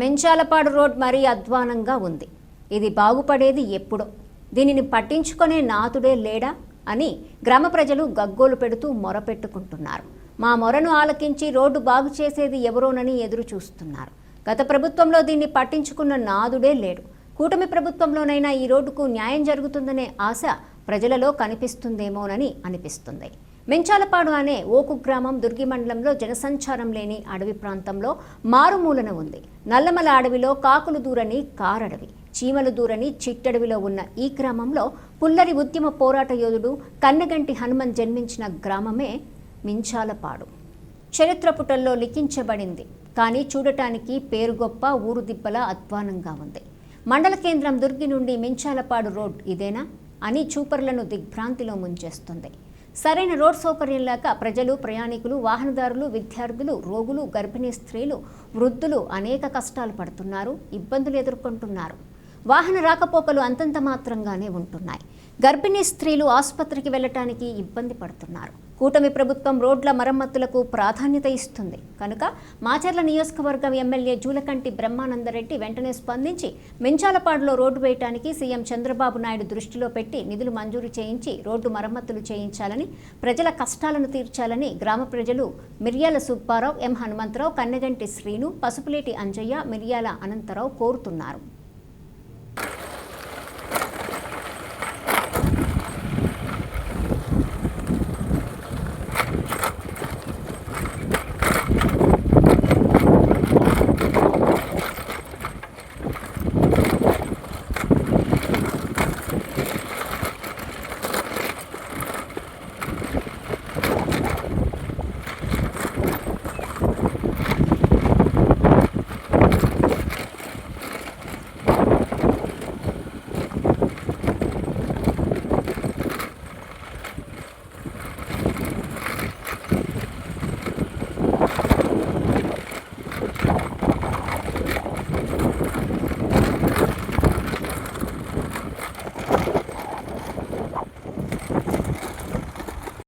మెంచాలపాడు road మరీ అధ్వానంగా ఉంది. ఇది బాగుపడేది ఎప్పుడో. దీనిని పట్టించుకునే నాతుడే లేడా అని గ్రామ ప్రజలు గగ్గోలు పెడుతూ మొరపెట్టుకుంటున్నారు. మా మొరను ఆలకించి రోడ్డు బాగు చేసేది ఎవరోనని ఎదురు చూస్తున్నారు గత ప్రభుత్వంలో దీన్ని పట్టించుకున్న నాదుడే లేడు. కూటమి ప్రభుత్వంలోనైనా ఈ రోడ్డుకు న్యాయం జరుగుతుందనే ఆశ ప్రజలలో కనిపిస్తుందేమోనని అనిపిస్తుంది. మెంచాలపాడు అనే ఓకు గ్రామం దుర్గి మండలంలో జనసంచారం లేని అడవి ప్రాంతంలో మారుమూలన ఉంది. నల్లమల అడవిలో కాకులు దూరని కారడవి చీమలు దూరని చిట్టడవిలో ఉన్న ఈ గ్రామంలో పుల్లరి ఉద్యమ పోరాట యోధుడు కన్నగంటి హనుమన్ జన్మించిన గ్రామమే మించాలపాడు. చరిత్ర పుటల్లో లిఖించబడింది. కానీ చూడటానికి పేరు గొప్ప ఊరు దిబ్బల అధ్వానంగా ఉంది. మండల కేంద్రం దుర్గి నుండి మించాలపాడు రోడ్ ఇదేనా? అని చూపర్లను దిగ్భ్రాంతిలో ముంచేస్తుంది. సరైన రోడ్ సౌకర్యం లేక ప్రజలు ప్రయాణికులు వాహనదారులు విద్యార్థులు రోగులు గర్భిణీ స్త్రీలు వృద్ధులు అనేక కష్టాలు పడుతున్నారు ఇబ్బందులు ఎదుర్కొంటున్నారు. వాహన రాకపోకలు అంతంత మాత్రంగానే ఉంటున్నాయి. గర్భిణీ స్త్రీలు ఆసుపత్రికి వెళ్ళటానికి ఇబ్బంది పడుతున్నారు. కూటమి ప్రభుత్వం రోడ్ల మరమ్మతులకు ప్రాధాన్యత ఇస్తుంది. కనుక మాచర్ల నియోజకవర్గం ఎమ్మెల్యే జూలకంటి బ్రహ్మానందరెడ్డి వెంటనే స్పందించి మించాలపాడులో రోడ్డు వేయటానికి సీఎం చంద్రబాబు నాయుడు దృష్టిలో పెట్టి నిధులు మంజూరు చేయించి రోడ్డు మరమ్మతులు చేయించాలని ప్రజల కష్టాలను తీర్చాలని గ్రామ ప్రజలు మిర్యాల సుబ్బారావు ఎం హనుమంతరావు కన్నెగంటి శ్రీను పసుపులేటి అంజయ్య మిర్యాల అనంతరావు కోరుతున్నారు.